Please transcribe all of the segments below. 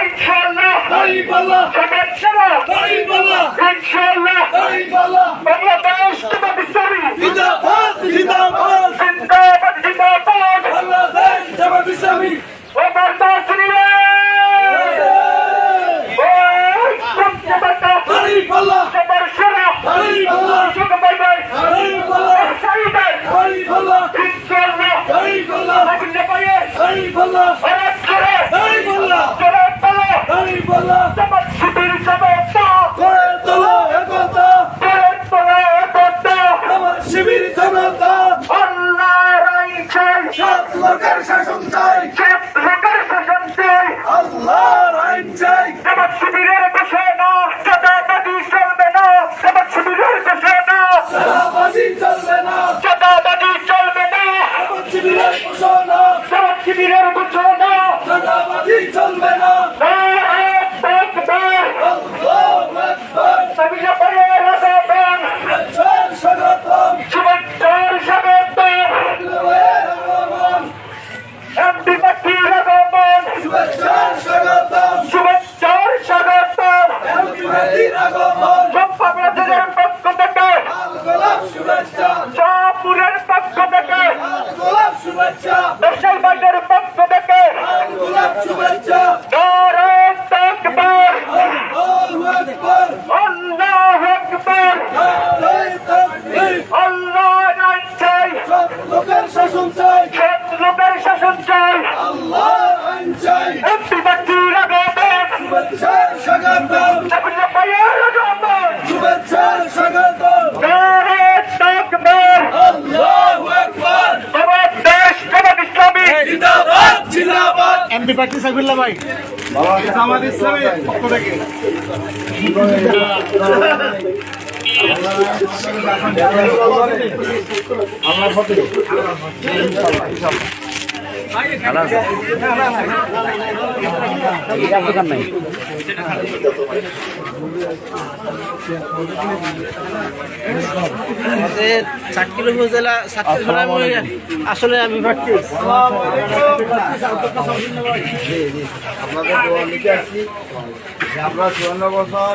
ইনশাআল্লাহ দাড়িপাল্লা সমাজ সেবা দাড়িপাল্লা ইনশাআল্লাহ দাড়িপাল্লা বাংলাদেশ তোমার বিচারি জিন্দাবাদ জিন্দাবাদ জিন্দাবাদ জিন্দাবাদ বাংলাদেশ তোমার বিচারি ও বার্তা শুনিবে দাড়িপাল্লা সবার সেবা দাড়িপাল্লা সবার বাই বাই দাড়িপাল্লা সাইদাই দাড়িপাল্লা ইনশাআল্লাহ দাড়িপাল্লা হবে না পায়ে দাড়িপাল্লা সব লোকের শাসন চাই। হ্যাঁ, শুভেচ্ছা শাহপুরের পক্ষ থেকে দেশের বাইরের এমপি প্রার্থী সাইফুল্লাহ ভাই। জামাত ইসলামী পক্ষ থেকে। আমাদের চাটকিল উপজেলা চাটকিল থানায় মই আসলে আমি প্রার্থী আপনাদের আমরা চুয়ান্ন বছর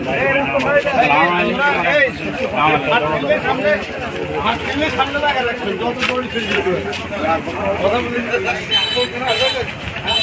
চাকরি নেই